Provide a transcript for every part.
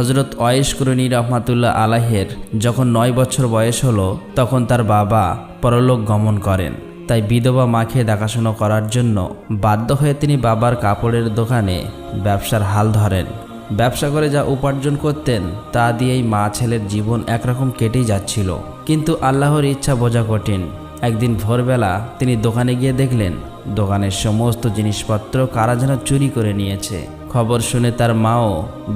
হজরত ওয়েস কুরনি রহমাতুল্লাহ আলাহের যখন নয় বছর বয়স হলো, তখন তার বাবা পরলোক গমন করেন। তাই বিধবা মাকে দেখাশোনা করার জন্য বাধ্য হয়ে তিনি বাবার কাপড়ের দোকানে ব্যবসার হাল ধরেন। ব্যবসা করে যা উপার্জন করতেন, তা দিয়েই মা ছেলের জীবন একরকম কেটেই যাচ্ছিল। কিন্তু আল্লাহর ইচ্ছা বোঝা কঠিন। একদিন ভোরবেলা তিনি দোকানে গিয়ে দেখলেন, দোকানের সমস্ত জিনিসপত্র কারা যেন চুরি করে নিয়েছে। খবর শুনে তার মাও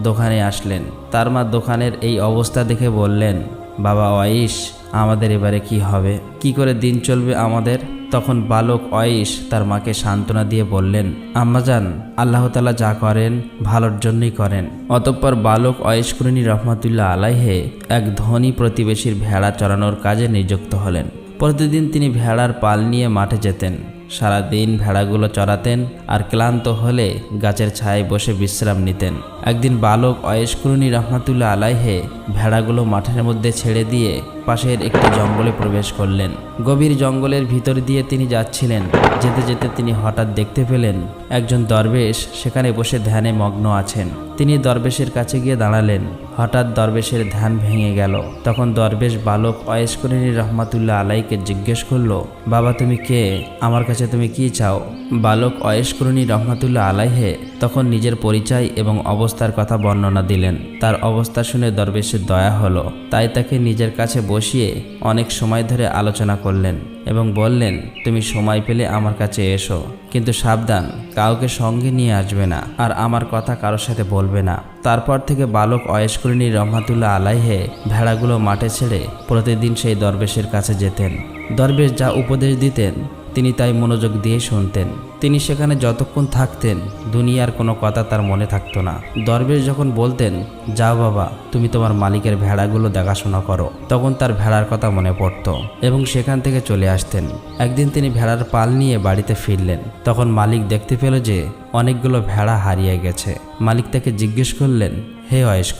দোকানে আসলেন। তার মা দোকানের এই অবস্থা দেখে বললেন, বাবা ওয়াইশ আমাদের এবারে কি হবে? কি করে দিন চলবে আমাদের? তখন বালক অয়েশ তার মাকে সান্ত্বনা দিয়ে বললেন আম্মাজান আল্লাহ তালা যা করেন, ভালোর জন্যই করেন। অতঃপর বালক অয়েশ কুরিনী রহমতুল্লাহ আলাইহে এক ধনী প্রতিবেশীর ভেড়া চড়ানোর কাজে নিযুক্ত হলেন। প্রতিদিন তিনি ভেড়ার পাল নিয়ে মাঠে যেতেন। সারাদিন ভেড়াগুলো চড়াতেন আর ক্লান্ত হলে গাছের ছায় বসে বিশ্রাম নিতেন। একদিন বালক অয়েশকুরুনি রহমাতুল্লাহ আলাইহে ভেড়াগুলো মাঠের মধ্যে ছেড়ে দিয়ে পাশের একটি জঙ্গলে প্রবেশ করলেন। গভীর জঙ্গলের ভিতর দিয়ে তিনি যাচ্ছিলেন। যেতে যেতে তিনি হঠাৎ দেখতে পেলেন একজন দরবেশ সেখানে বসে ধ্যানে মগ্ন আছেন। তিনি দরবেশের কাছে গিয়ে দাঁড়ালেন। হঠাৎ দরবেশের ধ্যান ভেঙে গেল। তখন দরবেশ বালক অয়েশকুরিনী রহমাতুল্লাহ আলাইকে জিজ্ঞেস করল, বাবা, তুমি কে? আমার কাছে তুমি কি চাও? বালক অয়েশকুরুনি রহমাতুল্লাহ আলাইহে তখন নিজের পরিচয় এবং অবস্থার কথা বর্ণনা দিলেন। তার অবস্থা শুনে দরবেশের দয়া হলো। তাই তাকে নিজের কাছে বসিয়ে অনেক সময় ধরে আলোচনা করলেন এবং বললেন, তুমি সময় পেলে আমার কাছে এসো। কিন্তু সাবধান, কাউকে সঙ্গে নিয়ে আসবে না আর আমার কথা কারোর সাথে বলবে না। তারপর থেকে বালক অয়েশকুরিনী রহমাতুল্লাহ আলাইহে ভেড়াগুলো মাঠে ছেড়ে প্রতিদিন সেই দরবেশের কাছে যেতেন। দরবেশ যা উপদেশ দিতেন তিনি তাই মনোযোগ দিয়ে শুনতেন। তিনি সেখানে যতক্ষণ থাকতেন, দুনিয়ার কোনো কথা তার মনে থাকতো না। দরবেশ যখন বলতেন, যাও বাবা, তুমি তোমার মালিকের ভেড়াগুলো দেখাশোনা করো, তখন তার ভেড়ার কথা মনে পড়তো এবং সেখান থেকে চলে আসতেন। একদিন তিনি ভেড়ার পাল নিয়ে বাড়িতে ফিরলেন। তখন মালিক দেখতে পেল যে অনেকগুলো ভেড়া হারিয়ে গেছে। মালিক তাকে জিজ্ঞেস করলেন, হে অয়েস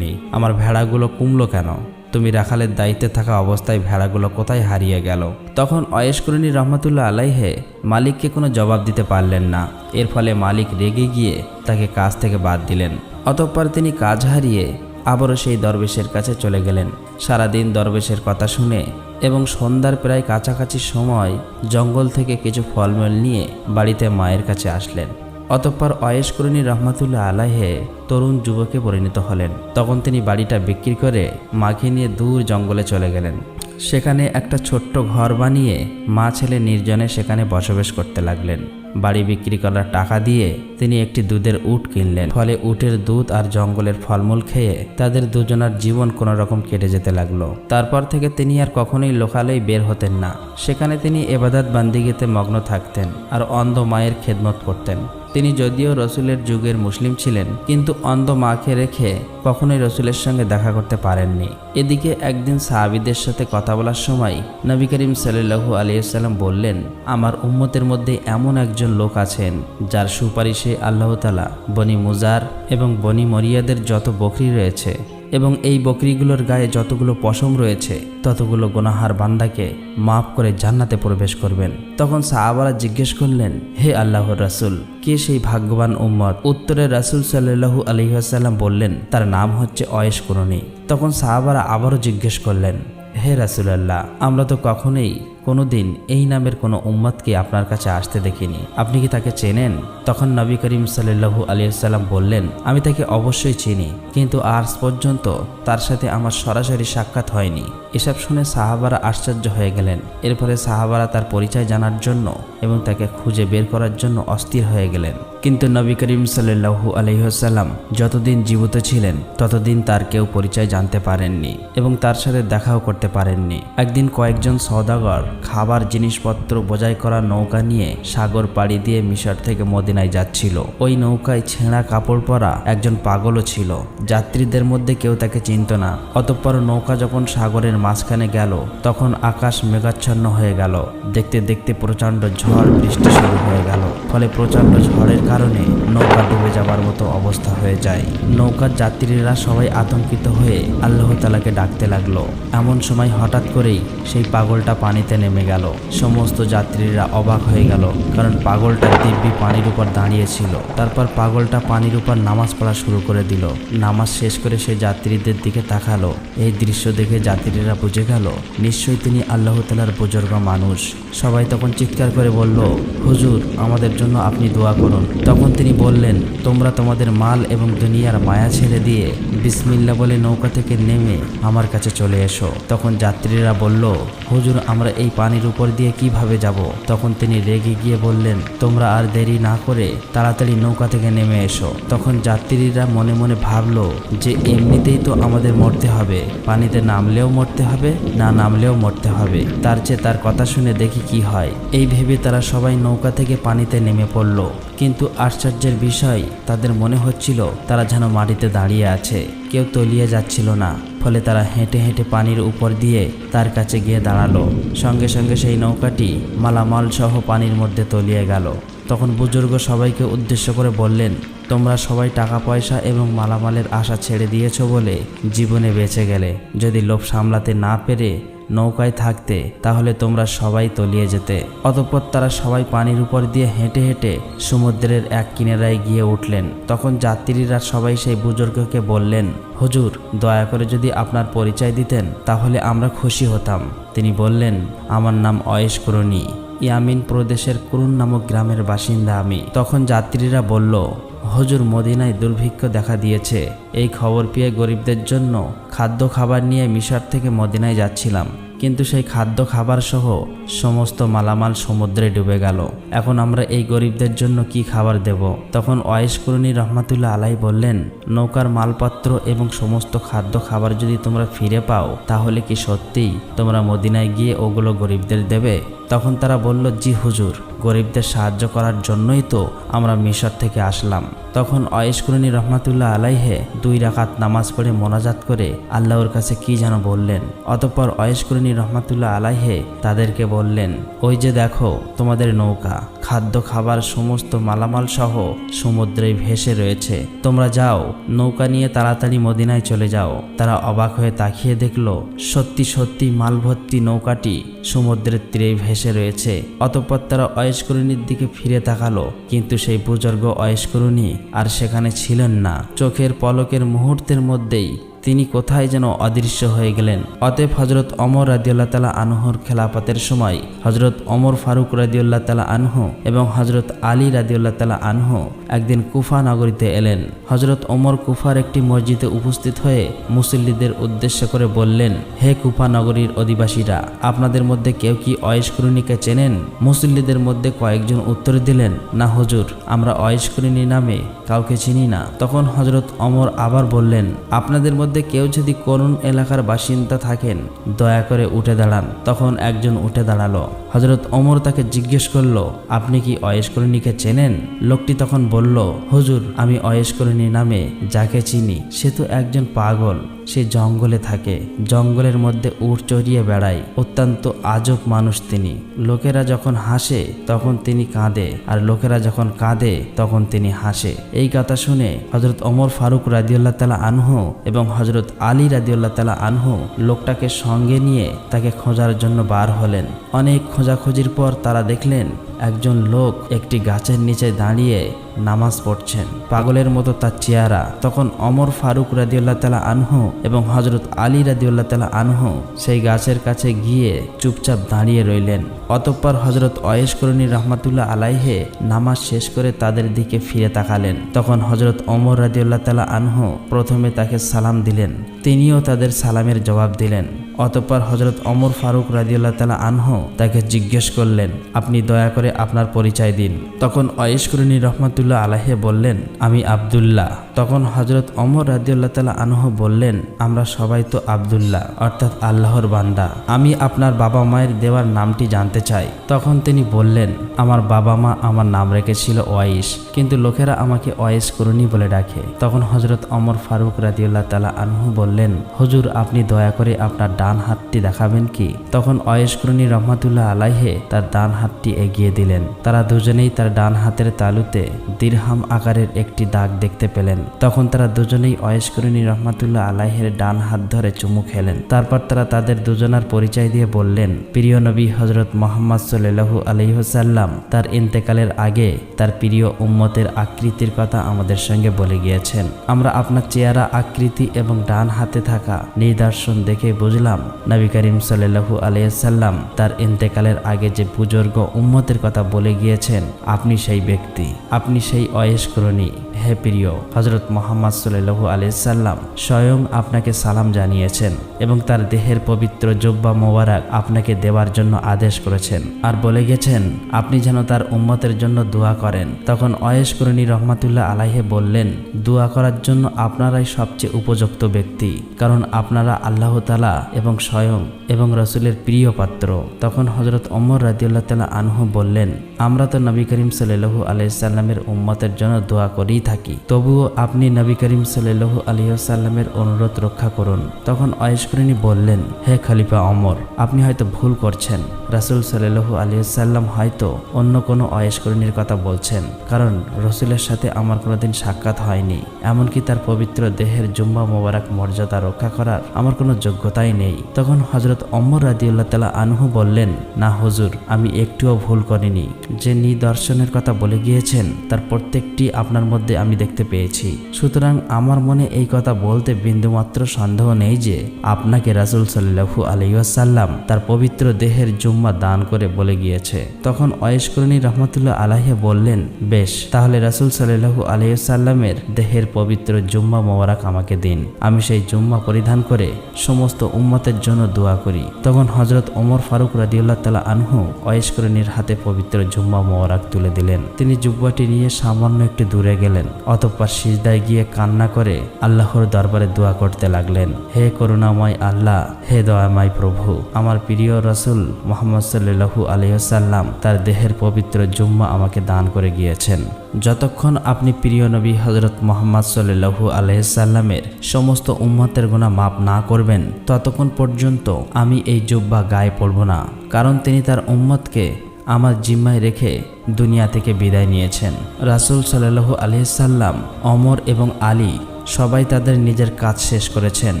আমার ভেড়াগুলো কুমলো কেন? তুমি রাখালের দায়িত্বে থাকা অবস্থায় ভেড়াগুলো কোথায় হারিয়ে গেল? তখন অয়েশকরণী রহমতুল্লাহ আলাইহে মালিককে কোনো জবাব দিতে পারলেন না। এর ফলে মালিক রেগে গিয়ে তাকে কাজ থেকে বাদ দিলেন। অতঃপর তিনি কাজ হারিয়ে আবারও সেই দরবেশের কাছে চলে গেলেন। সারাদিন দরবেশের কথা শুনে এবং সন্ধ্যার প্রায় কাছাকাছি সময় জঙ্গল থেকে কিছু ফলমূল নিয়ে বাড়িতে মায়ের কাছে আসলেন। অতঃপর অয়েস করুণী রহমাতুল্লাহ আলাহে তরুণ যুবকে পরিণত হলেন। তখন তিনি বাড়িটা বিক্রি করে মাকে নিয়ে দূর জঙ্গলে চলে গেলেন। সেখানে একটা ছোট্ট ঘর বানিয়ে মা ছেলে নির্জনে সেখানে বসবাস করতে লাগলেন। বাড়ি বিক্রি করার টাকা দিয়ে তিনি একটি দুধের উট কিনলেন। ফলে উটের দুধ আর জঙ্গলের ফলমূল খেয়ে তাদের দুজনার জীবন কোনো রকম কেটে যেতে লাগল। তারপর থেকে তিনি আর কখনোই লোকালেই বের হতেন না। সেখানে তিনি এবাদাত বান্দিগিতে মগ্ন থাকতেন আর অন্ধ মায়ের খেদমত করতেন। তিনি যদিও রসুলের যুগের মুসলিম ছিলেন, কিন্তু অন্ধ মাকে রেখে কখনোই রসুলের সঙ্গে দেখা করতে পারেননি। এদিকে একদিন সাহাবিদের সাথে কথা বলার সময় নবী করিম সাল্লু আলিয়াল্লাম বললেন, আমার উম্মতের মধ্যে এমন একজন লোক আছেন, যার সুপারিশে আল্লাহ তালা বনি মুজার এবং বনি মরিয়াদের যত বকরি রয়েছে এবং এই বকরিগুলোর গায়ে যতগুলো পশম রয়েছে, ততগুলো গোনাহার বান্দাকে মাফ করে জান্নাতে প্রবেশ করবেন। তখন সাহাবারা জিজ্ঞেস করলেন, হে আল্লাহর রাসুল, কে সেই ভাগ্যবান উম্মত? উত্তরে রাসুল সাল্লু আলহিহাসাল্লাম বললেন, তার নাম হচ্ছে অয়েশ করণী তখন সাহাবারা আবারও জিজ্ঞেস করলেন, হে রাসুলাল্লাহ, আমরা তো কখনোই কোনোদিন এই নামের কোনো উম্মাদকে আপনার কাছে আসতে দেখিনি। আপনি কি তাকে চেনেন? তখন নবী করিম সাল্লু আলিয়াল্লাম বললেন, আমি তাকে অবশ্যই চিনি, কিন্তু আজ পর্যন্ত তার সাথে আমার সরাসরি সাক্ষাৎ হয়নি। এসব শুনে সাহাবারা আশ্চর্য হয়ে গেলেন। এরপরে সাহাবারা তার পরিচয় জানার জন্য এবং তাকে খুঁজে বের করার জন্য অস্থির হয়ে গেলেন। কিন্তু নবী করিম সাল্লু আলহিহাল্লাম যতদিন জীবিত ছিলেন, ততদিন তার কেউ পরিচয় জানতে পারেননি এবং তার সাথে দেখাও করতে পারেননি। একদিন কয়েকজন সওদাগর খাবার জিনিসপত্র বোঝাই করা নৌকা নিয়ে সাগর পাড়ি দিয়ে মিশর থেকে মদিনায় যাচ্ছিল। ওই নৌকায় ছেঁড়া কাপড় পরা একজন পাগলও ছিল। যাত্রীদের মধ্যে কেউ তাকে চিনত না। অতঃপর নৌকা যখন সাগরের মাঝখানে গেল, তখন আকাশ মেঘাচ্ছন্ন হয়ে গেল। দেখতে দেখতে প্রচণ্ড ঝড় বৃষ্টি শুরু হয়ে গেল। ফলে প্রচণ্ড ঝড়ের কারণে নৌকা ডুবে যাবার মতো অবস্থা হয়ে যায়। নৌকার যাত্রীরা সবাই আতঙ্কিত হয়ে আল্লাহ তালাকে ডাকতে লাগল। এমন সময় হঠাৎ করেই সেই পাগলটা পানিতে নেমে গেল। সমস্ত যাত্রীরা অবাক হয়ে গেল, কারণ পাগলটা দিব্যি পানির উপর দাঁড়িয়েছিল তারপর পাগলটা পানির উপর নামাজ পড়া শুরু করে দিল। নামাজ শেষ করে সে যাত্রীদের দিকে তাকালো। এই দৃশ্য দেখে যাত্রীরা বুঝে গেল, নিশ্চয়ই তিনি আল্লাহ তালার বুজুর্গ মানুষ। সবাই তখন চিৎকার করে বলল, হুজুর, আমাদের জন্য আপনি দোয়া করুন। তখন তিনি বললেন, তোমরা তোমাদের মাল এবং দুনিয়ার মায়া ছেড়ে দিয়ে বিসমিল্লা বলে নৌকা থেকে নেমে আমার কাছে চলে এসো। তখন যাত্রীরা বলল, হুজুর, আমরা এই পানির উপর দিয়ে কীভাবে যাব? তখন তিনি রেগে গিয়ে বললেন, তোমরা আর দেরি না করে তাড়াতাড়ি নৌকা থেকে নেমে এসো। তখন যাত্রীরা মনে মনে ভাবলো যে এমনিতেই তো আমাদের মরতে হবে। পানিতে নামলেও মরতে হবে, না নামলেও মরতে হবে। তার চেয়ে তার কথা শুনে দেখি কি হয়। এই ভেবে তারা সবাই নৌকা থেকে পানিতে নেমে পড়ল। কিন্তু আশ্চর্যের বিষয়, তাদের মনে হচ্ছিল তারা যেন মাটিতে দাঁড়িয়ে আছে, কেউ তলিয়ে যাচ্ছিল না। ফলে তারা হেঁটে হেঁটে পানির উপর দিয়ে তার কাছে গিয়ে দাঁড়াল। সঙ্গে সঙ্গে সেই নৌকাটি মালামাল সহ পানির মধ্যে তলিয়ে গেল। তখন বুজুর্গ সবাইকে উদ্দেশ্য করে বললেন, তোমরা সবাই টাকা পয়সা এবং মালামালের আশা ছেড়ে দিয়েছ বলে জীবনে বেঁচে গেলে। যদি লোভ সামলাতে না পেরে নৌকায় থাকতে, তাহলে তোমরা সবাই তলিয়ে যেতে। অতঃপর তারা সবাই পানির উপর দিয়ে হেঁটে হেঁটে সমুদ্রের এক কিনারায় গিয়ে উঠলেন। তখন যাত্রীরা সবাই সেই বুজুর্গকে বললেন, হুজুর, দয়া করে যদি আপনার পরিচয় দিতেন, তাহলে আমরা খুশি হতাম। তিনি বললেন, আমার নাম অয়েশ করণী ইয়ামিন প্রদেশের কুরুন নামক গ্রামের বাসিন্দা আমি। তখন যাত্রীরা বলল হজুর মদিনায় দুর্ভিক্ষ দেখা দিয়েছে। এই খবর পেয়ে গরিবদের জন্য খাদ্য খাবার নিয়ে মিশর থেকে মদিনায় যাচ্ছিলাম। কিন্তু সেই খাদ্য খাবার সহ সমস্ত মালামাল সমুদ্রে ডুবে গেল। এখন আমরা এই গরিবদের জন্য কি খাবার দেব? তখন অয়েশ করুণী রহমাতুল্লাহ আলাই বললেন, নৌকার মালপত্র এবং সমস্ত খাদ্য খাবার যদি তোমরা ফিরে পাও, তাহলে কি সত্যিই তোমরা মদিনায় গিয়ে ওগুলো গরিবদের দেবে? তখন তারা বলল, জি হুজুর, গরিবদের সাহায্য করার জন্যই তো আমরা মিশর থেকে আসলাম। তখন অয়েশকুরনী রহমাতুল্লাহ আলাইহে দুই রাকাত নামাজ পড়ে মোনাজাত করে আল্লাহর কাছে কি যেন বললেন। অতঃপর অয়েশকুরনী রহমাতুল্লাহ আলাইহে তাদেরকে বললেন, ওই যে দেখো, তোমাদের নৌকা। খাদ্য, খাবার সমস্ত মালামাল সহ সমুদ্রে ভেসে রয়েছে। তোমরা যাও, নৌকা নিয়ে তাড়াতাড়ি মদিনায় চলে যাও। তারা অবাক হয়ে তাকিয়ে দেখল, সত্যি সত্যি মালভর্তি নৌকাটি সমুদ্রের তীরে ভেসে রয়েছে। অতঃপর তারা অয়েশকরণীর দিকে ফিরে তাকালো, কিন্তু সেই বুজুর্গ অয়েশকরণী আর সেখানে ছিলেন না। চোখের পলকের মুহূর্তের মধ্যেই তিনি কোথায় যেন অদৃশ্য হয়ে গেলেন। অতএব হজরত অমর রাদিউল্লাহ তালা আনহুর খেলাপাতের সময় হজরত অমর ফারুক রাদিউল্লাহ তালা আনহ এবং হজরত আলী রাদিউল্লাহ তালা আনহু একদিন কুফা নগরীতে এলেন। হজরত অমর কুফার একটি মসজিদে উপস্থিত হয়ে মুসল্লিদের উদ্দেশ্য করে বললেন, হে কুফা নগরীর অধিবাসীরা, আপনাদের মধ্যে কেউ কি অয়েশকরণীকে চেনেন? মুসল্লিদের মধ্যে কয়েকজন উত্তর দিলেন, না হজুর, আমরা অয়েশকরণী নামে কাউকে চিনি না। তখন হজরত অমর আবার বললেন, আপনাদের মধ্যে কেউ যদি করুণ এলাকার বাসিন্দা থাকেন, দয়া করে উঠে দাঁড়ান। তখন একজন উঠে দাঁড়াল। হজরত অমর তাকে জিজ্ঞেস করল, আপনি কি অয়েশকরণীকে চেনেন? লোকটি তখন বলল, হুজুর, আমি অয়েশকরণী নামে যাকে চিনি, সে তো একজন পাগল। সে জঙ্গলে থাকে। জঙ্গলের মধ্যে উট চড়িয়ে বেড়ায়। অত্যন্ত আজব মানুষ তিনি। লোকেরা যখন হাসে, তখন তিনি কাঁদে। আর লোকেরা যখন কাঁদে, তখন তিনি হাসে। এই কথা শুনে হজরত ওমর ফারুক রাদিউল্লাহ তালা আনহু এবং হজরত আলী রাদিউল্লাহ তালা আনহু লোকটাকে সঙ্গে নিয়ে তাকে খোঁজার জন্য বার হলেন। অনেক খোঁজাখুঁজির পর তারা দেখলেন, একজন লোক একটি গাছের নিচে দাঁড়িয়ে নামাজ পড়ছেন। পাগলের মতো তার চেহারা। তখন অমর ফারুক রাদিউল্লাহ তালা আনহু এবং হজরত আলী রাদিউল্লাহ তালা আনহু সেই গাছের কাছে গিয়ে চুপচাপ দাঁড়িয়ে রইলেন। অতঃপর হজরত অয়েশ অয়েশকরণী রহমাতুল্লাহ আলাইহে নামাজ শেষ করে তাদের দিকে ফিরে তাকালেন। তখন হজরত অমর রাদিউল্লাহ তালা আনহু প্রথমে তাকে সালাম দিলেন। তিনিও তাদের সালামের জবাব দিলেন। অতঃপর হজরত অমর ফারুক রাজিউল্লাহ তালা আনহ তাকে জিজ্ঞেস করলেন, আপনি দয়া করে আপনার পরিচয় দিন। তখন অয়েশকরণী রহমতুল্লাহ আলাহে বললেন, আমি আবদুল্লাহ। তখন হজরত অমর রাদিউল্লাহ তালা আনহ বললেন, আমরা সবাই তো আবদুল্লাহ, অর্থাৎ আল্লাহর বান্দা। আমি আপনার বাবা মায়ের দেওয়ার নামটি জানতে চাই। তখন তিনি বললেন, আমার বাবা মা আমার নাম রেখেছিল ওয়াইশ, কিন্তু লোকেরা আমাকে ওয়াইশ করুনি বলে ডাকে। তখন হজরত অমর ফারুক রাদিউল্লাহ তালা আনহু বললেন, হুজুর, আপনি দয়া করে আপনার ডান হাতটি দেখাবেন কি? তখন অয়েশ করুনি রহমাতুল্লাহ আলাইহে তার ডান হাতটি এগিয়ে দিলেন। তারা দুজনেই তার ডান হাতের তালুতে দীর্হাম আকারের একটি দাগ দেখতে পেলেন। তখন তারা দুজনেই অয়েশ করুনি রহমাতুল্লাহ আলাইহের ডান হাত ধরে চুমু খেলেন। তারপর তারা তাদের দুজনার পরিচয় দিয়ে বললেন, প্রিয় নবী হজরত মোহাম্মদ সাল্লু আলহিহসাল্লাম তার ইন্তেকালের আগে তার প্রিয় উম্মতের আকৃতির কথা আমাদের সঙ্গে বলে গিয়েছেন। আমরা আপনার চেহারা, আকৃতি এবং ডান হাতে থাকা নিদর্শন দেখে বুঝলাম, নবী করিম সাল্লু আলিয়াল্লাম তার ইন্তেকালের আগে যে বুজুর্গ উম্মতের কথা বলে গিয়েছেন, আপনি সেই ব্যক্তি, আপনি সেই অয়েস্করণী হে প্রিয় হজরত মোহাম্মদ সাল্লু আলিয়াল্লাম স্বয়ং আপনাকে সালাম জানিয়েছেন এবং তার দেহের পবিত্র জব্বা মোবারক আপনাকে দেওয়ার জন্য আদেশ করেছেন। আর বলে গেছেন, আপনি যেন তার উম্মতের জন্য দোয়া করেন। তখন অয়েস্করণী রহমাতুল্লাহ আলাইহে বললেন, দোয়া করার জন্য আপনারাই সবচেয়ে উপযুক্ত ব্যক্তি, কারণ আপনারা আল্লাহ তালা এবং স্বয়ং এবং রসুলের প্রিয় পাত্র। তখন হজরত অমর রাদিউল্লাহ তালা আনহু বললেন, আমরা তো নবী করিম সাল্লু আলাইসাল্লামের উম্মতের জন্য দোয়া করেই থাকি। তবুও আপনি নবী করিম সাল্লু আলিয়াল্লামের অনুরোধ রক্ষা করুন। তখন অয়েশকরিনী বললেন, হে খলিফা অমর, আপনি হয়তো ভুল করছেন। রাসুল সাল্লু আলিয়াল্লাম হয়তো অন্য কোনো অয়েশকরিনীর কথা বলছেন, কারণ রসুলের সাথে আমার কোনোদিন সাক্ষাৎ হয়নি। এমনকি তার পবিত্র দেহের জুম্বা মোবারক মর্যাদা রক্ষা করার আমার কোনো যোগ্যতাই নেই। তখন হজরত অমর রাদিউল্লাহ তালা আনহু বললেন, না হুজুর, আমি একটুও ভুল করিনি। যে নিদর্শনের কথা বলে গিয়েছেন, তার প্রত্যেকটি আপনার মধ্যে আমি দেখতে পেয়েছি। সুতরাং আমার মনে এই কথা বলতে বিন্দুমাত্র সন্দেহ নেই যে আপনাকে রাসুল সাল্লাহু আলাইসাল্লাম তার পবিত্র দেহের জুম্মা দান করে বলে গিয়েছে। তখন অয়েশকরণী রহমতুল্লাহ আলাহে বললেন, বেশ, তাহলে রাসুল সাল্লাহু আলাইসাল্লামের দেহের পবিত্র জুম্মা মোবারক আমাকে দিন। আমি সেই জুম্মা পরিধান করে সমস্ত উম্মতের জন্য দোয়া করি। তখন হজরত ওমর ফারুক রাদিউল্লাহ তালা আনহু অয়েশকরণীর হাতে পবিত্র জুম্মা মোবারক তুলে দিলেন। তিনি জুব্বাটি নিয়ে সামান্য একটু দূরে গেলেন। অতঃপর সিজদায় গিয়ে কান্না করে আল্লাহর দরবারে দোয়া করতে লাগলেন, হে করুণাময় আল্লাহ, হে দয়াময় প্রভু, আমার প্রিয় রসুল মোহাম্মদ সাল্লু আলহিসাল্লাম তার দেহের পবিত্র জুম্মা আমাকে দান করে গিয়েছেন। যতক্ষণ আপনি প্রিয় নবী হজরত মোহাম্মদ সাল্লু আলহিসাল্লামের সমস্ত উম্মতের গুণা মাপ না করবেন, ততক্ষণ পর্যন্ত আমি এই জুব্বা গায়ে পড়ব না, কারণ তিনি তার উম্মতকে আমার জিম্মায় রেখে দুনিয়া থেকে বিদায় নিয়েছেন। রাসুল সাল্লু আলহিসাল্লাম অমর এবং আলী সবাই তাদের নিজের কাজ শেষ করেছেন।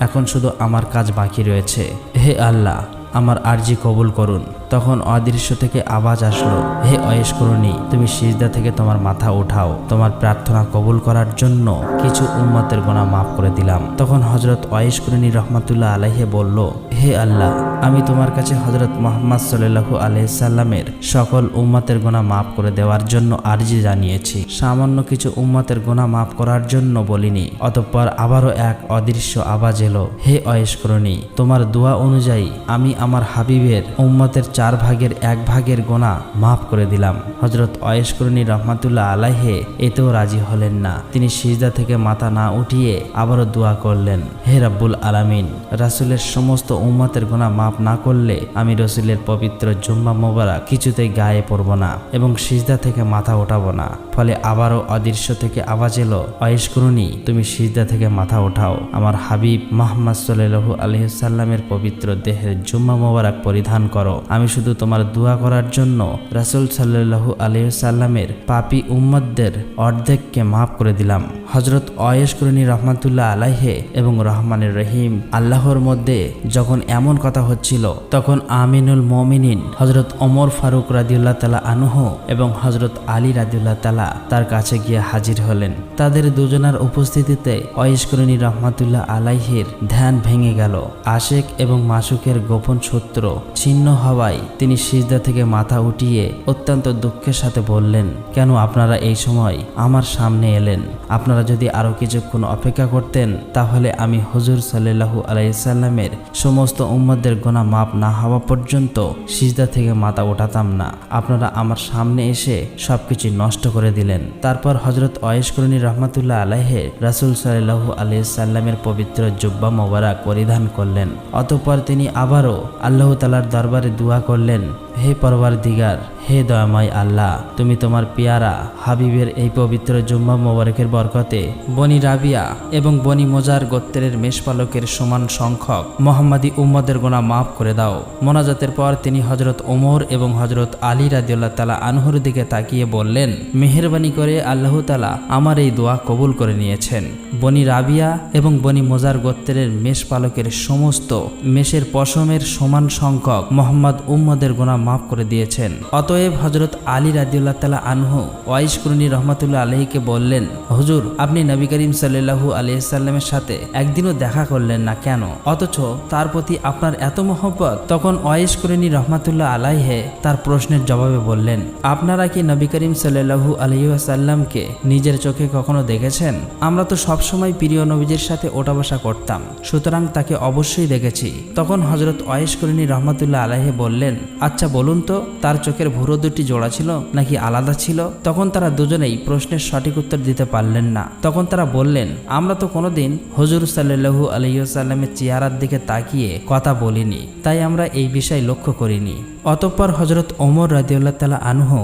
এখন শুধু আমার কাজ বাকি রয়েছে। হে আল্লাহ, আমার আর্জি কবুল করুন। তখন অদৃশ্য থেকে আওয়াজ আসলো, হে অয়েশ করুনি তুমি সিজদা থেকে তোমার মাথা উঠাও। তোমার প্রার্থনা কবুল করার জন্য কিছু উম্মতের গোনা মাফ করে দিলাম। তখন হজরত অয়েশ করুনি রহমাতুল্লাহ আলাইহে বলল হে আল্লাহ, আমি তোমার কাছে হজরত মোহাম্মদ সাল্লু আলহিসাল্লামের সকল উম্মতের গোনা মাফ করে দেওয়ার জন্য আর্জি জানিয়েছি। সামান্য কিছু উম্মতের গোনা মাফ করার জন্য বলিনি, অতঃপর আবারও এক অদৃশ্য আওয়াজ এলো, হে অয়েশ করুনি তোমার দোয়া অনুযায়ী আমি আমার হাবিবের উম্মতের চার ভাগের এক ভাগের গোনা মাফ করে দিলাম। হজরত অয়েশকরণী রহমাতুল্লাহ আলাইহে এতেও রাজি হলেন না। তিনি সিজদা থেকে মাথা না উঠিয়ে আবারও দোয়া করলেন, হে রাব্বুল আলামিন, রাসুলের সমস্ত উম্মতের গোনা মাফ না করলে আমি রসুলের পবিত্র জুম্মা মোবারক কিছুতেই গায়ে পড়ব না এবং সিজদা থেকে মাথা উঠাবো না। ফলে আবারও অদৃশ্য থেকে আওয়াজ এলো অয়েশকরণী তুমি সিজদা থেকে মাথা ওঠাও। আমার হাবিব মোহাম্মদ সাল্লু আলহিসাল্লামের পবিত্র দেহের জুম্মা মোবারক পরিধান করো। আমি শুধু তোমার দোয়া করার জন্য রাসুল সাল্লু আলহিসাল্লামের পাপি উম্মদদের অর্ধেককে মাফ করে দিলাম। হজরত অয়েশ করণী রহমাতুল্লাহ আলাইহে এবং রহমানের রহিম আল্লাহর মধ্যে যখন এমন কথা হচ্ছিল, তখন আমিনুল মমিনিন হজরত ওমর ফারুক রাদিউল্লাহ তালা আনুহ এবং হজরত আলী রাদিউল্লাহ তালা তার কাছে গিয়ে হাজির হলেন। তাদের দুজনার উপস্থিতিতে অয়েশ করণী রহমাতুল্লাহ আলাইহের ধ্যান ভেঙে গেল। আশেক এবং মাসুকের গোপন সূত্র ছিন্ন হওয়ায় তিনি সিজদা থেকে মাথা উঠিয়ে অত্যন্ত দুঃখের সাথে বললেন, কেন আপনারা এই সময় আমার সামনে এলেন? আপনারা যদি আরও কিছুক্ষণ অপেক্ষা করতেন, তাহলে আমি হুজুর সাল্লাহু আলাইসাল্লামের সমস্ত সমস্ত উম্মদের গোনা মাপ না হওয়া পর্যন্ত সিজদা থেকে মাথা ওঠাতাম না। আপনারা আমার সামনে এসে সবকিছু নষ্ট করে দিলেন। তারপর হজরত অয়েশকরণী রহমাতুল্লাহ আলাহে রাসুল সাল্লাহু আলি সাল্লামের পবিত্র জুব্বা মোবারক পরিধান করলেন। অতঃপর তিনি আবারও আল্লাহ তালার দরবারে দোয়া করলেন হে পরবার দিগার হে দয়াময় আল্লাহ, তুমি তোমার পিয়ারা, হাবিবের এই পবিত্র জুম্মা মোবারকের বরকতে বনি রাবিয়া এবং বনি মোজার গোত্রের মেষপালকের সমান সংখ্যক মোহাম্মদী উম্মদের গোনা মাফ করে দাও। মোনাজাতের পর তিনি হজরত ওমর এবং হজরত আলী রাদিউল্লাহ তালা আনহুর দিকে তাকিয়ে বললেন, মেহরবানি করে আল্লাহ তালা আমার এই দোয়া কবুল করে নিয়েছেন। বনি রাবিয়া এবং বনি মোজার গোত্রের মেষপালকের সমস্ত মেষের পশমের সমান সংখ্যক মোহাম্মদ উম্মদের গোনা মাফ করে দিয়েছেন। অতএব হজরত আলী রাদিউল্লাহ তালা আনহু ওয়াইশ কুরুনি রহমতুল্লাহ আলহীকে বললেন, হুজুর, আপনি নবী করিম সাল্লাহু আলিয়াল্লামের সাথে একদিনও দেখা করলেন না কেন? অথচ তার প্রতি আপনার এত মহব্বত। তখন ওয়াইশ কুরুনি রহমতুল্লাহ আলাইহে তার প্রশ্নের জবাবে বললেন, আপনারা কি নবী করিম সাল্লাহু আলহিউসাল্লামকে নিজের চোখে কখনো দেখেছেন? আমরা তো সবসময় প্রিয় নবীজির সাথে ওঠা বসা করতাম, সুতরাং তাকে অবশ্যই দেখেছি। তখন হজরত ওয়াইশ কুরুনি রহমতুল্লাহ আলাহে বললেন আচ্ছা বলুন তো, তার চোখের ভুরো দুটি জোড়া ছিল নাকি আলাদা ছিল? তখন তারা দুজনেই প্রশ্নের সঠিক উত্তর দিতে পারলেন না। তখন তারা বললেন, আমরা তো কোনোদিন হজুর সাল্লু আলহিউসাল্লামের চেহারার দিকে তাকিয়ে কথা বলিনি। তাই আমরা এই বিষয় লক্ষ্য করিনি। অতঃপর হজরত ওমর রাদিউল্লাহ তালা আনহু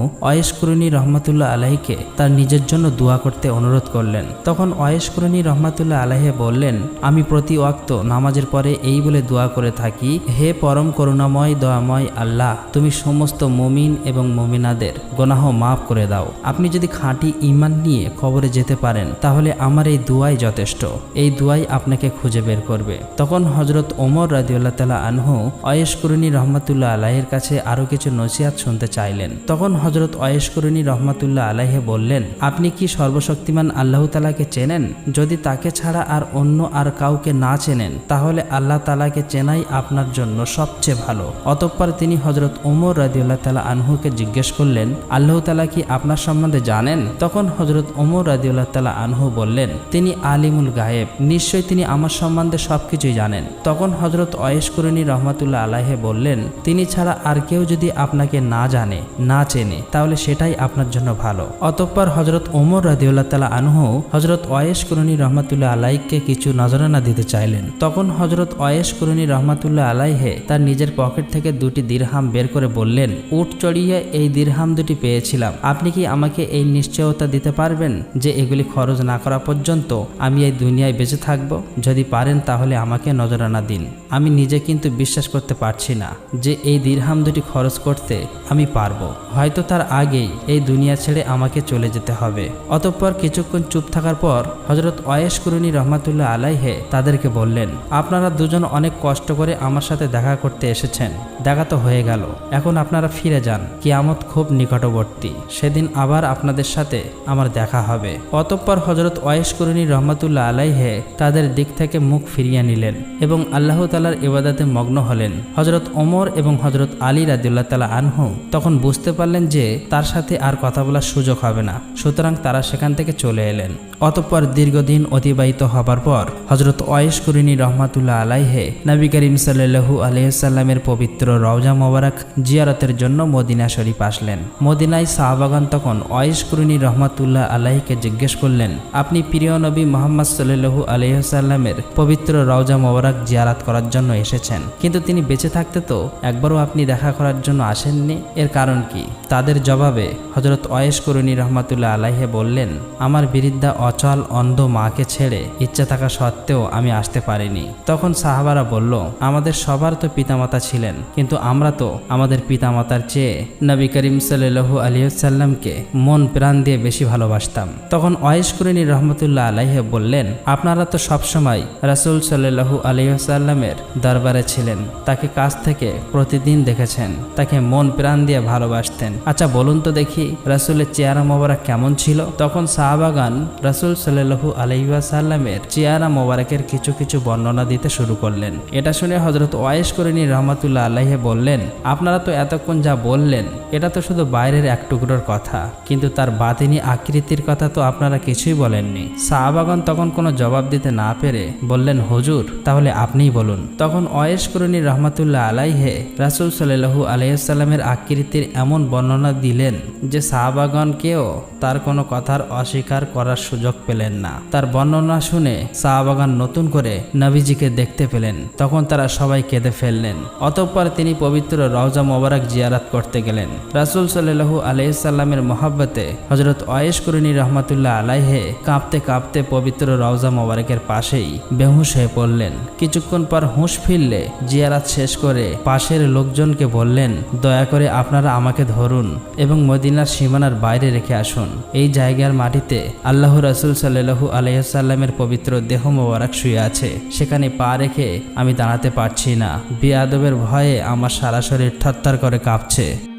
কুরুনি রহমতুল্লাহ আলাহিকে তার নিজের জন্য দোয়া করতে অনুরোধ করলেন। তখন অয়েশ কুরুনি রহমতুল্লাহ আলাহে বললেন, আমি প্রতি ওয়াক্ত নামাজের পরে এই বলে দোয়া করে থাকি, হে পরম করুণাময়, দয়াময় আল্লাহ, তুমি সমস্ত মমিন এবং মমিনাদের গোনাহ মাফ করে দাও। আপনি যদি খাঁটি ইমান নিয়ে খবরে যেতে পারেন, তাহলে আমার এই দুয়াই যথেষ্ট। এই দুয়াই আপনাকে খুঁজে বের করবে। তখন হজরত ওমর রাদিউল্লাহ তালা আনহু অয়েশ কুরুনি রহমতুল্লাহ আলাহের কাছে আরও কিছু নসিহাত শুনতে চাইলেন। তখন হজরত অয়েশ কুরুনি রহমতুল্লাহ আলাহে বললেন, আপনি কি সর্বশক্তিমান আল্লাহ তালাকে চেনেন? যদি তাকে ছাড়া আর অন্য আর কাউকে না চেনেন, তাহলে আল্লাহ তালাকে চেনাই আপনার জন্য সবচেয়ে ভালো। অতঃপর তিনি হজরত ওমর রাদিউল্লাহ তালা আনহুকে জিজ্ঞেস করলেন, আল্লাহ তালা কি আপনার সম্বন্ধে জানেন? তখন হজরত ওমর রাদিউল্লাহ তালা আনহু বললেন, তিনি আলিমুল গায়েব, নিশ্চয়ই তিনি আমার সম্বন্ধে সবকিছুই জানেন। তখন হজরত অয়েশ কুরুনি রহমতুল্লাহ আলাহে বললেন, তিনি ছাড়া আর কেউ যদি আপনাকে না জানে, না চেনে, তাহলে সেটাই আপনার জন্য ভালো। অতঃপর হজরত ওমর রাদিউল্লাহ তালা আনহু হজরত ওয়েশ কুরুনি রহমতুল্লাহ আলাইকে কিছু নজরানা দিতে চাইলেন। তখন হজরত ওয়েশ কুরুনি রহমতুল্লাহ আলাইহে তার নিজের পকেট থেকে দুটি দিরহাম বের করে বললেন উট চড়িয়ে এই দিরহাম দুটি পেয়েছিলাম। আপনি কি আমাকে এই নিশ্চয়তা দিতে পারবেন যে এগুলি খরচ না করা পর্যন্ত আমি এই দুনিয়ায় বেঁচে থাকব? যদি পারেন তাহলে আমাকে নজরানা দিন। আমি নিজে কিন্তু বিশ্বাস করতে পারছি না যে এই দিরহাম দুটি খরচ করতে আমি পারব। হয়তো তার আগেই এই দুনিয়া ছেড়ে আমাকে চলে যেতে হবে। অতঃপর কিছুক্ষণ চুপ থাকার পর হজরত ওয়েশ কুরুনি রহমাতুল্লাহ আলাইহে তাদেরকে বললেন, আপনারা দুজন অনেক কষ্ট করে আমার সাথে দেখা করতে এসেছেন। দেখা তো হয়ে গেল। এখন আপনারা ফিরে যান। কিয়ামত খুব নিকটবর্তী। সেদিন আবার আপনাদের সাথে আমার দেখা হবে। অতঃপর হজরত ওয়েশ কুরুনি রহমাতুল্লাহ আলাইহে তাদের দিক থেকে মুখ ফিরিয়ে নিলেন এবং আল্লাহ তালার ইবাদাতে মগ্ন হলেন। হজরত ওমর এবং হজরত আলী রাদিউল্লাহ তালা আনহু তখন বুঝতে পারলেন যে তার সাথে আর কথা বলার সুযোগ হবে না। সুতরাং তারা সেখান থেকে চলে এলেন। অতঃপর দীর্ঘদিন অতিবাহিত হবার পর হজরত ওয়েশ কুরিনী রহমাতুল্লাহ আলাইহে নবী করিম সাল্লু আলহিসাল্লামের পবিত্র রওজা মোবারক জিয়ারতের জন্য মদিনা শরীফ আসলেন। মদিনায় শাহবাগান তখন ওয়েশ কুরিনী রহমাতুল্লাহ আলাইকে জিজ্ঞেস করলেন, আপনি প্রিয় নবী মোহাম্মদ সাল্লু আলহিসাল্লামের পবিত্র রওজা মোবারক জিয়ারাত করার জন্য এসেছেন। কিন্তু তিনি বেঁচে থাকতে তো একবারও আপনি দেখা করার জন্য আসেননি। এর কারণ কি? তাদের জবাবে হজরত ওয়েশ করুণী রহমাতুল্লাহ আলাইহে বললেন, আমার বিরিদ্ধা অচল, অন্ধ মাকে ছেড়ে ইচ্ছা থাকা সত্ত্বেও আমি আসতে পারিনি। তখন সাহাবারা বলল, আমাদের সবার তো পিতামাতা ছিলেন, কিন্তু আমরা তো আমাদের পিতামাতার চেয়ে নবী করিম সাল্লু আলিয়াল্লামকে মন প্রাণ দিয়ে বেশি ভালোবাসতাম। তখন ওয়েশ করুণী রহমতুল্লাহ আলাইহে বললেন, আপনারা তো সবসময় রাসুল সাল্লু আলিয়াল্লামের দরবারে ছিলেন, তাকে কাছ থেকে প্রতিদিন দেখেছেন, তাকে মন প্রাণ দিয়ে ভালোবাসতেন। আচ্ছা বলুন তো দেখি, রাসুলের চেহারা মোবারক কেমন ছিল? তখন শাহবাগান রাসুল সাল্লু আলহিসাল্লামের চেয়ারা মোবারকের কিছু কিছু বর্ণনা দিতে শুরু করলেন। এটা শুনে হজরত ওয়াইশ করিনি রহমাতুল্লাহ আলাইহে বললেন, আপনারা তো এতক্ষণ যা বললেন, এটা তো শুধু বাইরের এক টুকরোর কথা, কিন্তু তার বাতিনি আকৃতির কথা তো আপনারা কিছুই বলেননি। শাহবাগন তখন কোনো জবাব দিতে না পেরে বললেন, হুজুর, তাহলে আপনিই বলুন। তখন অয়েশ করণী রহমাতুল্লাহ আলাইহে রাসুল সাল্লু আলাইসাল্লামের আকৃতির এমন বর্ণনা দিলেন যে শাহবাগনকেও তার কোনো কথার অস্বীকার করার সুযোগ পেলেন না। তার বর্ণনা শুনে শাহবাগান নতুন করে নবীজিকে দেখতে পেলেন। তখন তারা সবাই কেঁদে ফেললেন। অতঃপর তিনি পবিত্র রওজা মোবারক জিয়ারাত করতে গেলেন। রাসুল সাল্লু আলাইসাল্লামের মহাব্বতে হজরত অয়েশ করণী রহমাতুল্লাহ আলাইহে কাঁপতে কাঁপতে পবিত্র রওজা মোবারকের পাশেই বেহুশ হয়ে পড়লেন। কিছুক্ষণ পর হুঁশ ফিরলে জিয়ারাত শেষ করে পাশের লোকজনকে বললেন, দয়া করে আপনারা আমাকে ধরুন এবং মদিনার সীমানার বাইরে রেখে আসুন। এই জায়গার মাটিতে আল্লাহ রাসুল সাল্লু আলাইসাল্লামের পবিত্র দেহ মোবারক শুয়ে আছে। সেখানে পা রেখে আমি দাঁড়াতে পারছি না। বিয়াদবের ভয়ে আমার সারা শরীর থরথর করে কাঁপছে।